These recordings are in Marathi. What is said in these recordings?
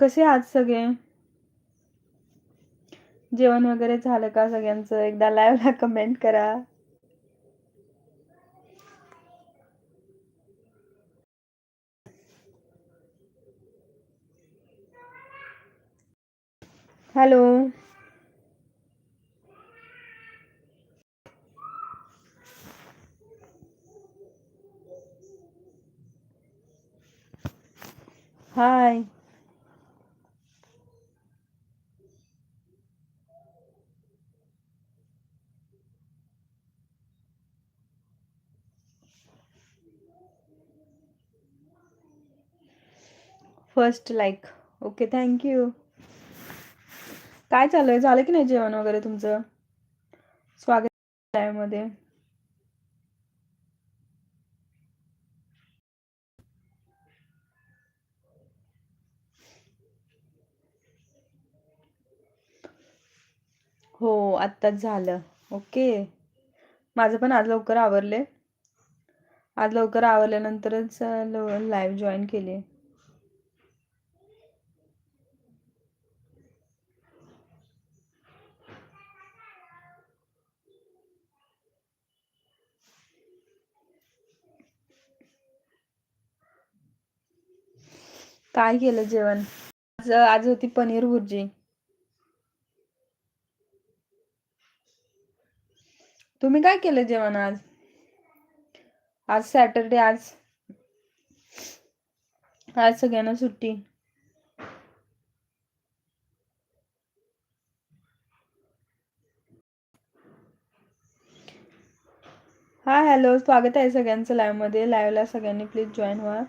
कसे आहात सगळे? जेवण वगैरे झालं का सगळ्यांचं? एकदा लाईव्हला कमेंट करा. Hello hi first like okay thank you काय चालू आहे? झालं की नाही जेवण वगैरे तुमचं? स्वागत मध्ये हो आत्ताच झालं. ओके. माझं पण आज लवकर आवरले. आज लवकर आवरल्यानंतरच लाईव्ह जॉईन केली काय केलं जेवण? आज आज होती पनीर भुर्जी. तुम्ही काय केलं जेवण आज? आज सॅटरडे आज आज सगळ्यांना सुट्टी. हा हॅलो स्वागत आहे सगळ्यांचं लाईव्हमध्ये लाईव्हला सगळ्यांनी प्लीज जॉईन व्हा.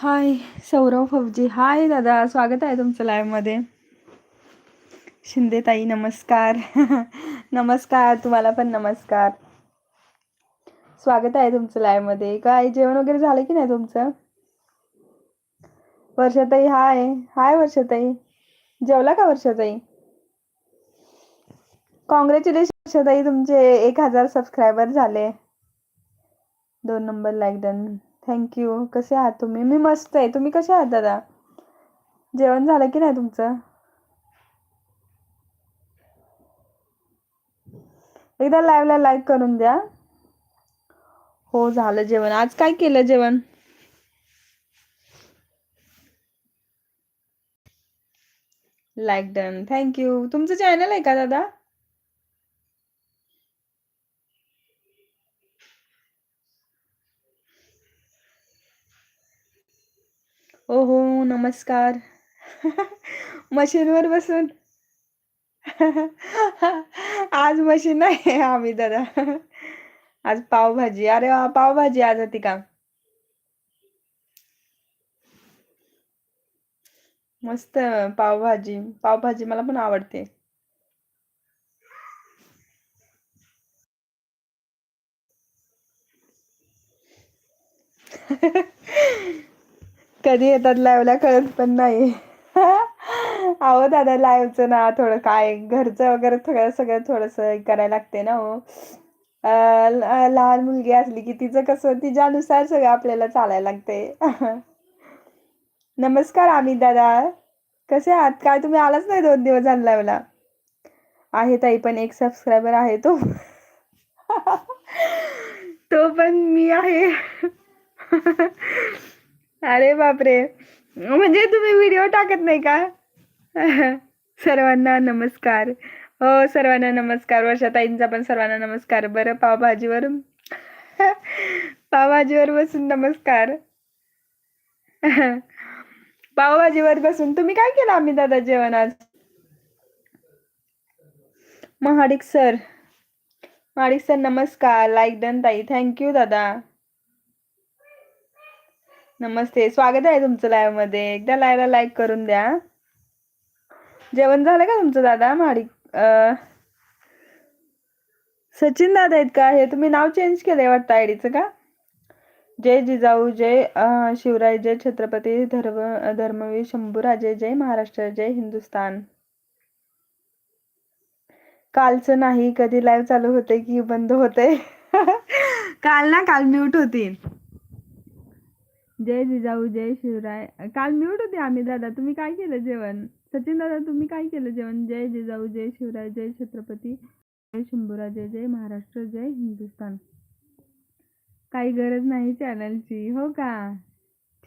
हाय सौरव फौजी. हाय दादा स्वागत आहे तुमचं लाईव्हमध्ये शिंदे ताई नमस्कार. नमस्कार तुम्हाला पण नमस्कार. स्वागत आहे तुमचं लाईव्हमध्ये काय जेवण वगैरे झालं की नाही तुमचं? वर्षाताई हाय. हाय वर्षाताई. जेवला का वर्षाताई? कॉंग्रॅच्युलेशन वर्षाताई तुमचे एक हजार सबस्क्रायबर झाले. दोन नंबर लाईक डन थँक्यू कसे आहात तुम्ही? मी मस्त आहे. तुम्ही कसे आहात दादा? जेवण झालं की नाही तुमचं? एकदा लाईव्हला लाईक करून द्या. हो झालं जेवण. आज काय केलं जेवण? लाईक डन थँक्यू तुमचं चॅनल आहे का दादा ओ हो नमस्कार. मशीनवर बसून. आज मशीन नाही आम्ही दादा आज पावभाजी. अरे वा पावभाजी आज होती का? मस्त पावभाजी. पावभाजी मला पण आवडते. कधी येतात लाईव्हला कळत पण नाही. अहो दादा लाईव्हचं ना थोडं काय घरचं वगैरे थोडं सगळं थोडंसं करायला लागते ना हो. लहान मुलगी असली की तिचं कसं तिच्यानुसार सगळं आपल्याला चालायला लागते नमस्कार आम्ही दादा. कसे आहात? काय तुम्ही आलाच नाही दोन दिवस झाला लाईव्हला आहे ताई पण एक सबस्क्रायबर आहे तो. तो पण मी आहे. अरे बापरे. म्हणजे तुम्ही व्हिडिओ टाकत नाही का? सर्वांना नमस्कार. हो सर्वांना नमस्कार. वर्षाताईंचा पण सर्वांना नमस्कार. बरं पावभाजीवर? पावभाजीवर बसून नमस्कार. पावभाजीवर बसून तुम्ही काय केलं आम्ही दादा जेवण आज? महाडिक सर. महाडिक सर नमस्कार. लाईक डन ताई. थँक्यू दादा. नमस्ते स्वागत आहे तुमचं लाईव्हमध्ये. एकदा लाईव्हला लाईक करून द्या. जेवण झालं का तुमचं दादा? माडी सचिन दादा आहेत का? हे तुम्ही नाव चेंज केलंय वाटतं आयडीचं का? जय जिजाऊ जय शिवराय जय छत्रपती धर्म धर्मवीर शंभूराजे जय महाराष्ट्र जय हिंदुस्तान. कालचं नाही कधी लाईव्ह चालू होते की बंद होते काल ना काल म्यूट होती. जय जिजाऊ जय शिवराय. काल म्यूट होते आम्ही दादा. तुम्ही काय केलं जेवण? सचिन दादा तुम्ही काय केलं जेवण? जय जिजाऊ जय शिवराय जय छत्रपती. जय शंभूराजे जय महाराष्ट्र जय हिंदुस्तान. काही गरज नाही चॅनलची हो का?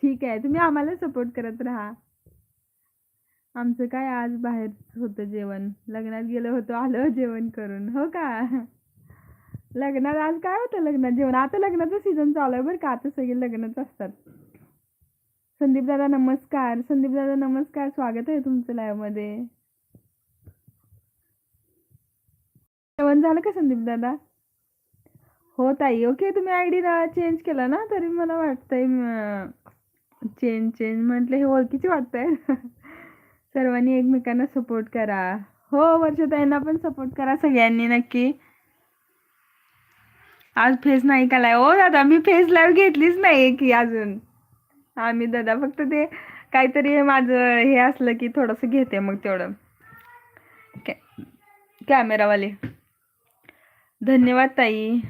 ठीक आहे. तुम्ही आम्हाला सपोर्ट करत राहा. आमचं काय आज बाहेर होतं जेवण? लग्नात गेलो होतो आलो जेवण करून. हो का? लग्नात आज काय होतं लग्नात जेवण? आता लग्नाचं सीझन चालू आहे बरं का? आता सगळे लग्नच असतात. संदीप दादा नमस्कार. संदीप दादा नमस्कार. स्वागत आहे तुमचं लाईव्हमध्ये. जेवण झालं का संदीप दादा? हो ताई ओके तुम्ही आय डी चेंज केला ना? तरी मला वाटतंय चेंज चेंज म्हटलं हे ओळखीची वाटतंय. सर्वांनी एकमेकांना सपोर्ट करा. हो वर्षताईंना पण सपोर्ट करा सगळ्यांनी नक्की. आज फेस नाही का लाईव्ह हो दादा मी फेस लाईव्ह घेतलीच नाही की अजून. आम्ही दादा फक्त ते काहीतरी माझं हे असलं की थोडंसं घेते मग तेवढं. कॅ कॅमेरावाले धन्यवाद ताई.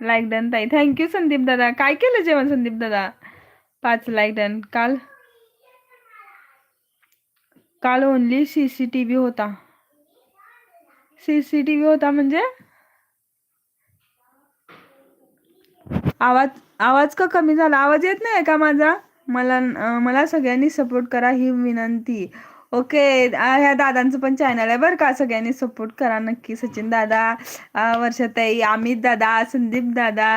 लाईक डन ताई. थँक्यू संदीप दादा. काय केलं जेवण संदीप दादा? पाच लाईक डन काल? काल only C C T V होता. सी सी टी व्ही होता म्हणजे? आवाज आवाज का कमी झाला? आवाज येत नाही का माझा? मला मला सगळ्यांनी सपोर्ट करा ही विनंती. ओके ह्या दादांचं पण चॅनल आहे बरं का? सगळ्यांनी सपोर्ट करा नक्की. सचिन दादा वर्षाताई अमित दादा संदीप दादा.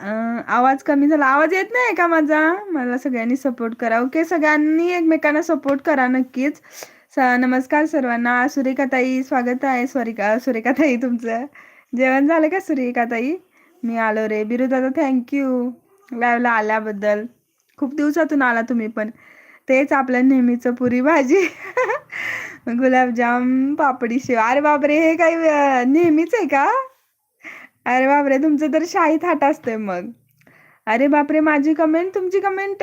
आवाज कमी झाला. आवाज येत नाही का माझा? मला सगळ्यांनी सपोर्ट करा. ओके सगळ्यांनी एकमेकांना सपोर्ट करा नक्कीच. स नमस्कार सर्वांना. सुरेखाताई स्वागत आहे. सुरेखा सुरेखाताई तुमचं. जेवण झालं का सुरेखाताई? मी आलो रे. बिरू दादा थँक्यू लाईव्हला आल्याबद्दल. खूप दिवसातून आला तुम्ही पण. तेच आपल्या नेहमीचं पुरी भाजी गुलाबजाम पापडी शेव. अरे बापरे हे काही नेहमीच आहे का? अरे बापरे तुमचं तर शाही थाट असतंय मग. अरे बापरे माझी कमेंट तुमची कमेंट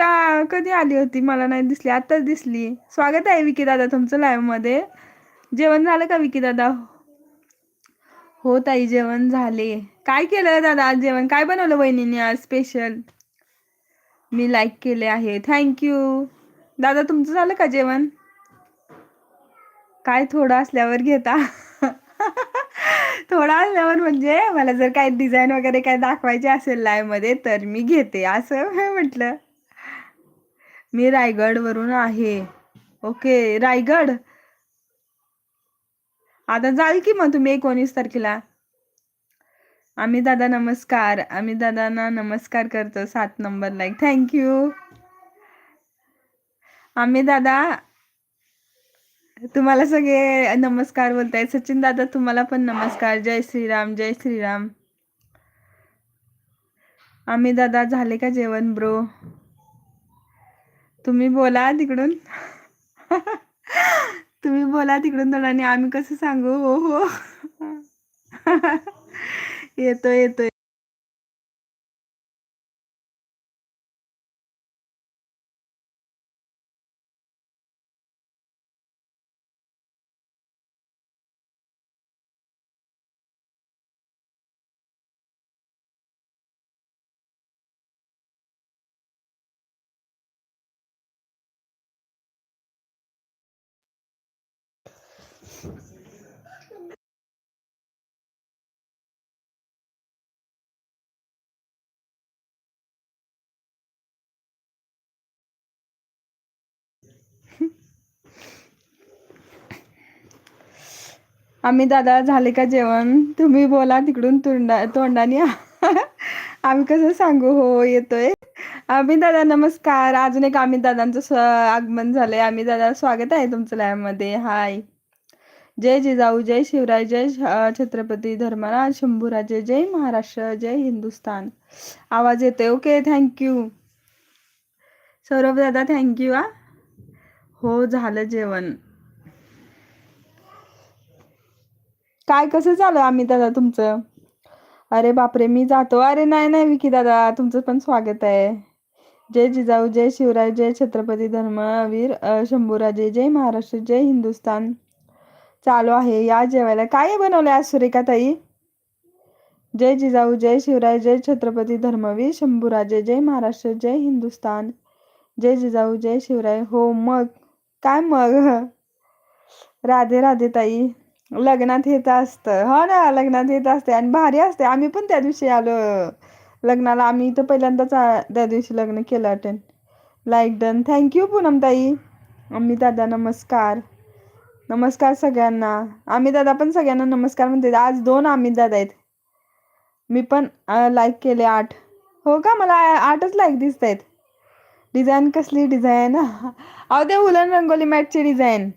कधी आली होती? मला नाही दिसली आत्ताच दिसली. स्वागत आहे विकी दादा तुमचं लाईव्हमध्ये. जेवण झालं का विकी दादा? हो ताई जेवण झाले. काय केलं दादा आज जेवण? काय बनवलं वहिनीने आज स्पेशल मी लाईक केले आहे. थँक्यू दादा तुमचं झालं का जेवण? काय थोडं असल्यावर घेता. थोडं असल्यावर म्हणजे मला जर काही डिझाईन वगैरे काय दाखवायचे असेल live मध्ये तर मी घेते. असं म्हटलं. मी रायगड वरून आहे. ओके रायगड. आता जाल की मग तुम्ही एकोणीस तारखेला? आम्ही दादा नमस्कार. आम्ही दादांना नमस्कार करतो सात नंबर लाईक थँक्यू आम्ही दादा तुम्हाला सगळे नमस्कार बोलताय. सचिन दादा तुम्हाला पण नमस्कार. जय श्रीराम जय श्रीराम. आम्ही दादा झाले का जेवण ब्रो? तुम्ही बोला तिकडून. तुम्ही बोला तिकडून थोडा आणि आम्ही कसं सांगू? हो हो येतो येतोय. आम्ही दादा झाले का जेवण? तुम्ही बोला तिकडून तोंडा तोंडाने. आम्ही कसं सांगू? हो येतोय. आम्ही दादा नमस्कार. अजून एक आम्ही दादांचं स्व आगमन झालंय. आम्ही दादा स्वागत आहे तुमचं लॅबमध्ये हाय जय जिजाऊ जय शिवराय जय छत्रपती धर्मराज शंभूराजे जय महाराष्ट्र जय हिंदुस्तान आवाज येतोय? ओके थँक्यू सौरभ दादा थँक्यू हा. हो झालं जेवण. काय कसं चालू आम्ही दादा तुमचं? अरे बापरे मी जातो. अरे नाही नाही विकी दादा तुमचं पण स्वागत आहे. जय जिजाऊ जय शिवराय जय छत्रपती धर्मवीर शंभूराजे जय महाराष्ट्र जय हिंदुस्तान चालू आहे. या जेवायला. काय बनवलं आज सुरेखा ताई जय जिजाऊ जय शिवराय जय छत्रपती धर्मवीर शंभूराजे जय महाराष्ट्र जय हिंदुस्तान जय जिजाऊ जय शिवराय. हो मग. काय मग? राधे राधे ताई. लग्नात हेच असतं. हो ना लग्नात हेच असते आणि भारी असते आम्ही पण त्या दिवशी आलो. लग्नाला आम्ही इथं पहिल्यांदाच आ- त्या दिवशी लग्न केलं attend like done thank you Poonam ताई आम्ही दादा नमस्कार. नमस्कार सगळ्यांना. आम्ही दादा पण सगळ्यांना नमस्कार म्हणते आज दोन आम्ही दादा आहेत. मी पण लाईक केले आठ. हो का? मला आ- आठच लाईक दिसत आहेत डिझाईन कसली डिझाईन अहो ते उलन रंगोली मॅटची डिझाईन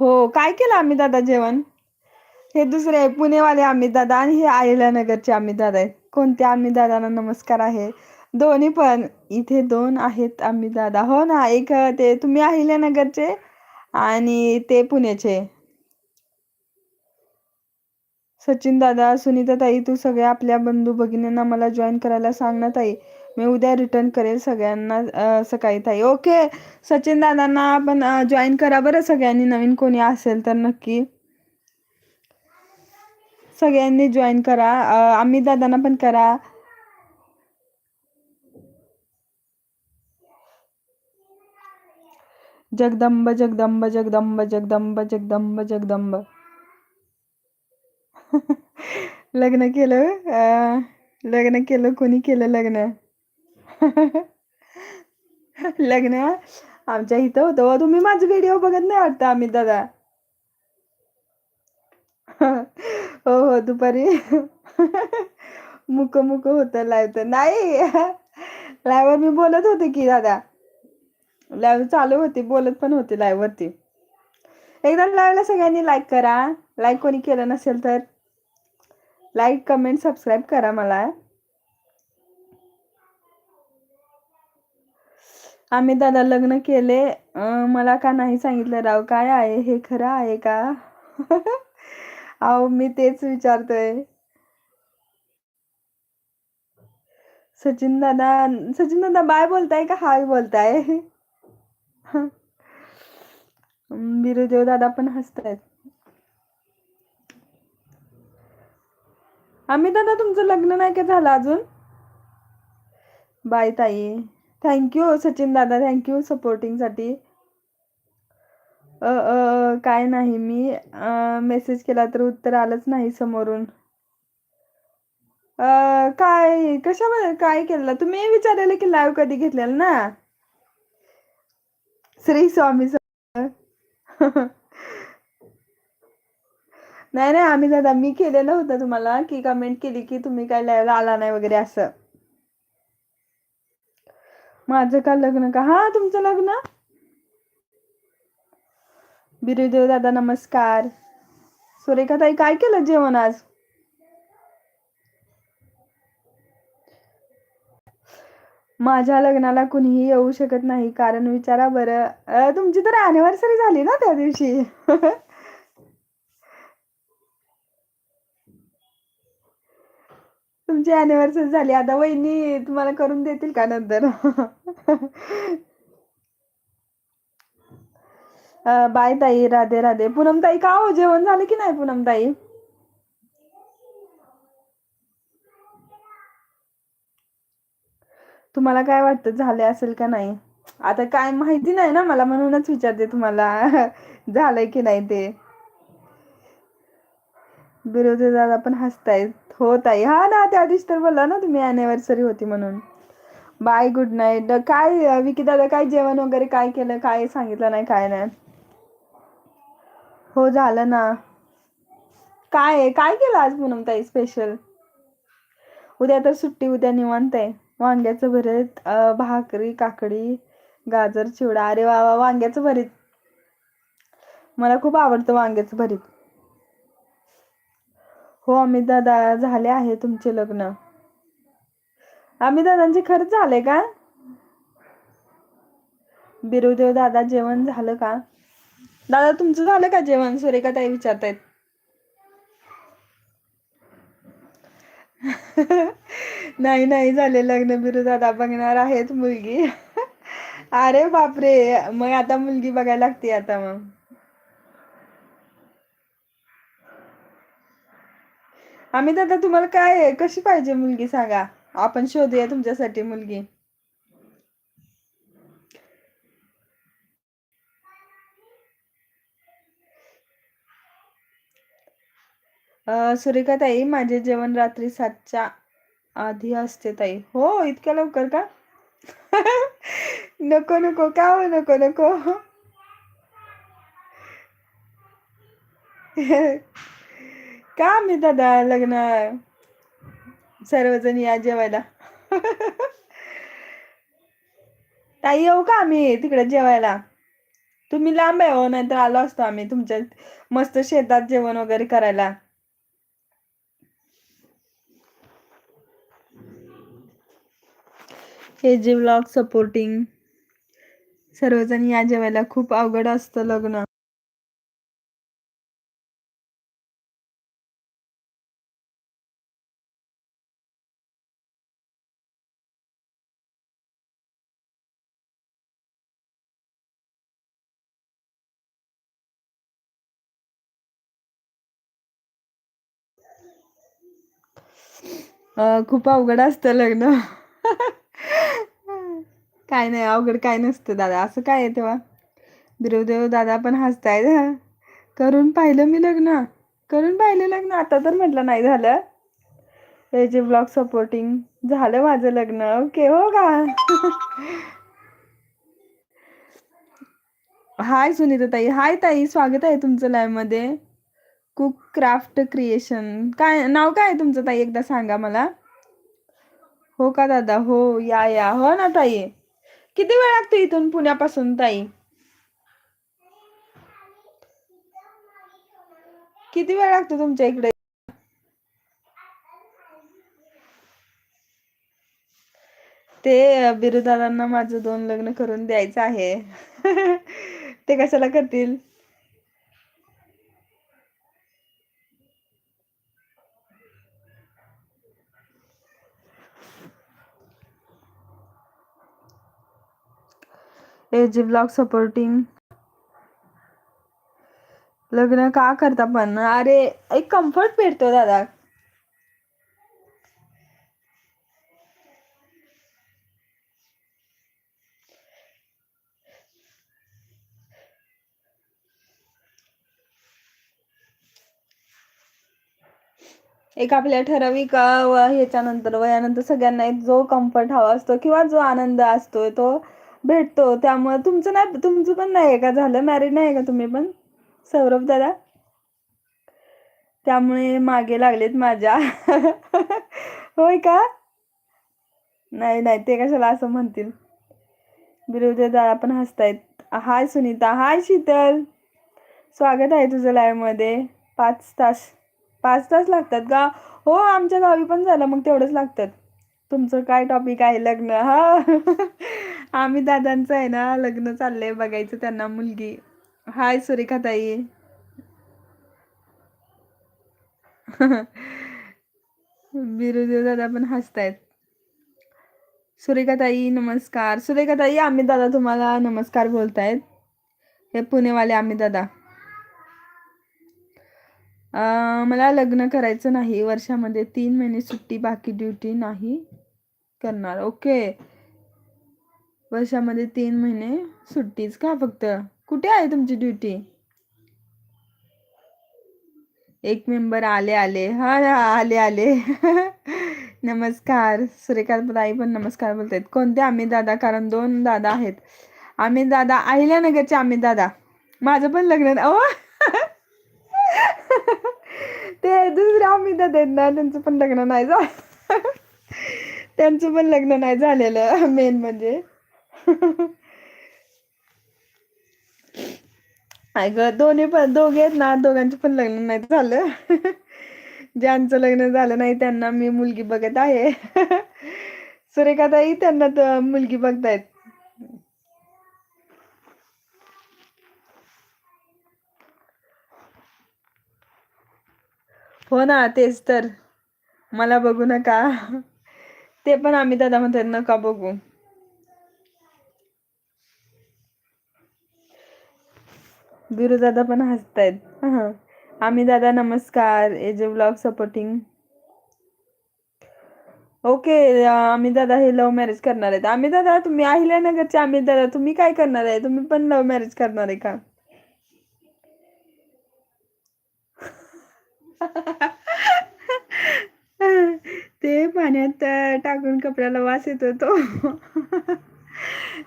हो काय केलं आम्ही दादा जेवण? हे दुसरे आहे, पुणेवाले अमित दादा आणि हे अहिल्यानगरचे अमित दादा आहेत. कोणत्या अमित दादांना नमस्कार आहे? दोन्ही पण इथे दोन आहेत अमित दादा. हो ना एक ते तुम्ही अहिल्यानगरचे आणि ते पुण्याचे सचिन दादा सुनीता ताई तू सगळ्या आपल्या बंधू भगिनींना मला जॉईन करायला सांग ना ताई. मी उद्या रिटर्न करेल सगळ्यांना सकाळी ताई. ओके सचिन दादांना पण जॉईन करा बरं सगळ्यांनी. नवीन कोणी असेल तर नक्की. सगळ्यांनी जॉईन करा. आम्ही दादांना पण करा. जगदंब जगदंब जगदंब जगदंब जगदंब जगदंब. लग्न केलं? अं, लग्न केलं? कोणी केलं लग्न? लग्न? आमच्या इथं होतं हो, तुम्ही माझे व्हिडिओ बघत नाही वाटतं आम्ही दादा. हो हो दुपारी. मुक मुक होतं लाईव्ह तर. नाही. लाईव्हवर मी बोलत होते की दादा. लाईव्ह चालू होती बोलत पण होते लाईव्ह वरती. एकदा लाईव्हला सगळ्यांनी लाईक करा. लाईक कोणी केलं नसेल तर. लाईक कमेंट सबस्क्राईब करा मला. आम्ही दादा लग्न केले. मला का नाही सांगितलं राव? काय आहे? हे खरं आहे का? अहो मी तेच विचारतोय. सचिन दादा सचिन दादा बाय बोलताय का हाय बोलताय? बिरुदेव दादा पण हसतायत. आम्ही दादा तुमचं लग्न नाही का झालं अजून? बाय ताई. थँक्यू सचिन दादा. थँक्यू सपोर्टिंगसाठी काय नाही मी मेसेज केला तर उत्तर आलंच नाही समोरून. काय कशा काय केलं? तुम्ही विचारलेलं की लाईव्ह कधी घेतलेलं ना? श्री स्वामी नाही नाही आम्ही दादा मी केलेलं होतं तुम्हाला की कमेंट केली की तुम्ही काय लायला आला नाही वगैरे असं. माझं का लग्न का? हा तुमचं लग्न? बिरुदेव दादा नमस्कार. सुरेखा ताई काय केलं जेवण आज? माझ्या लग्नाला कुणीही येऊ शकत नाही कारण विचारा बरं. तुमची तर अॅनिव्हर्सरी झाली ना त्या दिवशी. तुमची अॅनिव्हर्सरी झाली. आता वहिनी तुम्हाला करून देतील का नंतर? बाय ताई. राधे राधे. पूनम ताई का हो? जेवण झालं की नाही पूनम ताई तुम्हाला काय वाटतं? झाले असेल का नाही? आता काय माहिती नाही ना. मला म्हणूनच विचारते तुम्हाला. झालंय की नाही ते? बिरोजे दादा पण हसतायत. हो ताई. हा ना त्या दिवशी तर बोलला ना तुम्ही अॅनिव्हर्सरी होती म्हणून. बाय गुड नाईट काय विकी दादा काय जेवण वगैरे काय केलं? काय सांगितलं नाही काय नाही. हो झालं ना. काय आहे? काय केलं आज पूनम ताई स्पेशल उद्या तर सुट्टी उद्या निवांत आहे. वांग्याचं भरीत भाकरी काकडी गाजर चिवडा. अरे वा वा वांग्याचं भरीत. मला खूप आवडतं वांग्याचं भरीत. हो अमित दादा झाले आहे तुमचे लग्न. अमित दादांचे खरंच झाले का? बिरुदेव दादा जेवण झालं का? दादा तुमचं झालं का जेवण? सुरेखा ताई विचारतायत. नाही नाही झाले लग्न. बिरू दादा बघणार आहेत मुलगी. अरे बापरे! मग आता मुलगी बघायला लागते आता मग. आम्ही दादा तुम्हाला काय आहे? कशी पाहिजे मुलगी सांगा. आपण शोधूया तुमच्यासाठी मुलगी. सुरेखा ताई माझे जेवण रात्री सातच्या आधी असते ताई. हो इतक्या लवकर का? नको नको. का हो नको नको? का मी दादा लग्न. सर्वजण या जेवायला. ताई येऊ का आम्ही तिकडे जेवायला? तुम्ही लांब आहे हो नाहीतर आलो असतो आम्ही तुमच्या मस्त शेतात जेवण वगैरे करायला. हे जे ब्लॉग सपोर्टिंग सर्वजण या जेवायला खूप अवघड असतं लग्न. खूप अवघड असतं लग्न. काय नाही अवघड काय नसतं दादा. असं काय आहे तेव्हा? दुर्देव दादा पण हसताय करून पाहिलं मी लग्न. करून पाहिलं लग्न. आता तर म्हटलं नाही झालं. हे जे ब्लॉग सपोर्टिंग. झालं माझं लग्न. ओके हो का? हाय सुनीता ताई हाय ताई. स्वागत आहे तुमचं लाईव्हमध्ये. Cook craft creation. काय नाव काय आहे तुमचं ताई? एकदा सांगा मला. हो का दादा? हो या या. हो ना ताई. किती वेळ लागतो इथून पुण्यापासून ताई? किती वेळ लागतो तुमच्या इकडे? ते बिरुदादांना माझं दोन लग्न करून द्यायचं आहे. ते कशाला करतील? एज ब्लॉक सपोर्टिंग लग्न का करता पण? अरे एक कम्फर्ट भेटतो दादा. एक आपल्या ठराविक ह्याच्यानंतर वयानंतर सगळ्यांना एक जो कम्फर्ट हवा असतो किंवा जो आनंद असतो तो भेटतो. त्यामुळे तुमचं नाही तुमचं पण नाही आहे का झालं? मॅरिड नाही का तुम्ही पण? सौरभ दादा? त्यामुळे मागे लागलेत माझ्या. होय का? नाही नाही ते कशाला असं म्हणतील? बिरुदे दादा पण हसतायत. हाय सुनीता हाय शीतल. स्वागत आहे तुझं लाईव्हमध्ये पाच तास पाच तास लागतात का? हो आमच्या गावी पण झालं मग तेवढंच लागतात. तुमचं काय टॉपिक आहे लग्न? हा. आम्ही दादांचं आहे ना लग्न चाललंय बघायचं त्यांना मुलगी. हाय सुरेखा ताई. बिरुदेव दादा पण हसतायत. सुरेखाताई नमस्कार. सुरेखा ताई आम्ही दादा तुम्हाला नमस्कार बोलतायत. हे पुणेवाले आम्ही दादा. मला लग्न करायचं नाही. वर्षामध्ये तीन महिने सुट्टी बाकी ड्युटी नाही. करणार. ओके. वर्षामध्ये तीन महिने सुट्टीच का फक्त? कुठे आहे तुमची ड्युटी एक मेंबर आले आले. हा हा, आले आले. नमस्कार. सुरेखा ताई पण नमस्कार बोलतायत. कोणते? आम्ही दादा कारण दोन दादा आहेत. आम्ही दादा अहिल्यानगरचे आम्ही दादा. माझं पण लग्न अहो. ते दुसरे अमिता आहेत ना. त्यांचं पण लग्न नाही झालं. त्यांचं पण लग्न नाही झालेलं मेन म्हणजे. अगं दोन्ही पण दोघे आहेत ना दोघांचं पण लग्न नाही झालं. ज्यांचं लग्न झालं नाही त्यांना मी मुलगी बघत आहे. सुरेखाताई त्यांना तर मुलगी बघतायत. हो ना तेच तर. मला बघू नका. ते पण आम्ही दादा म्हणतात नका बघू. गुरुदादा पण हसतायत. हा. आम्ही दादा नमस्कार एजे ब्लॉग सपोर्टिंग ओके आम्ही दादा हे लव्ह मॅरेज करणार आहेत. आम्ही दादा तुम्ही अहिल्यानगरचे आम्ही दादा तुम्ही काय करणार आहे? तुम्ही पण लव्ह मॅरेज करणार आहे का? ते पाण्यात टाकून कपड्याला वास येतो तो.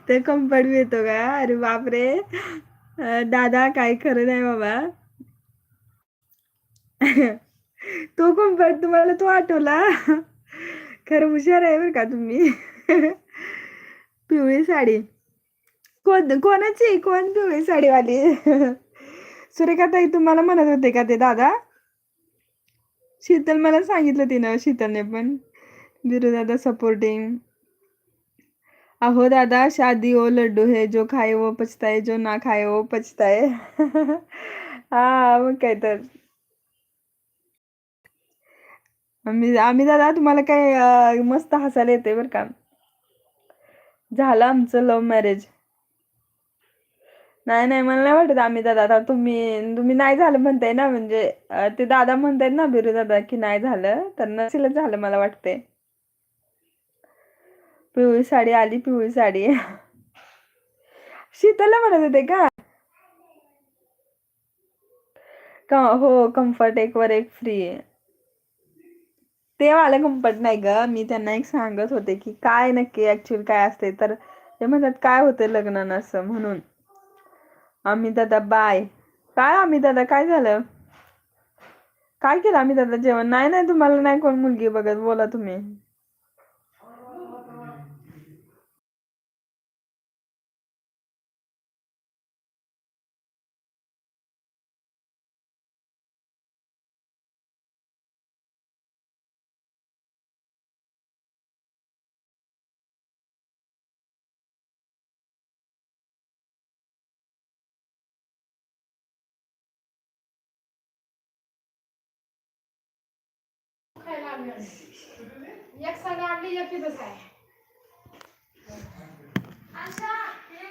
ते कम्फर्ट येतो का? अरे बापरे. दादा काय खरं नाही बाबा. तो कंफर्ट तुम्हाला तो आठवला? खरं हुशार आहे बरं का तुम्ही. पिवळी साडी. कोण कोणाची? कोण पिवळी साडीवाली? सुरेखाताई तुम्हाला म्हणत होते का ते दादा? शीतल मला सांगितलं तिनं शीतलने पण. बिरू दादा सपोर्टिंग अहो दादा शादी ओ लड्डू है जो खाए वो पचताय जो ना खाए वो पचताय हा मग काय तर. आम्ही आम्ही दादा तुम्हाला काय मस्त हसायला येते बरं का. झालं आमचं लव्ह मॅरेज नाही नाही मला नाही वाटत आम्ही दादा आता तुम्ही तुम्ही नाही झालं म्हणताय ना म्हणजे ते दादा म्हणतायत ना बिरू दादा की नाही झालं तर नसेलच झालं मला वाटते पिवळी साडी आली पिवळी साडी. शीतलला म्हणत होते का? हो कम्फर्ट एक वर एक फ्री आहे ते वाला कम्फर्ट नाही ग. मी त्यांना एक सांगत होते की काय नक्की ऍक्च्युअली काय असते तर ते म्हणतात काय होते लग्नानं असं? म्हणून. आम्ही दादा बाय. काय आम्ही दादा काय झालं? काय केलं आम्ही दादा जेवण? नाही नाही तुम्हाला नाही कोण मुलगी बघत बोला तुम्ही. एक साडी आणली एक तिथंच आहे.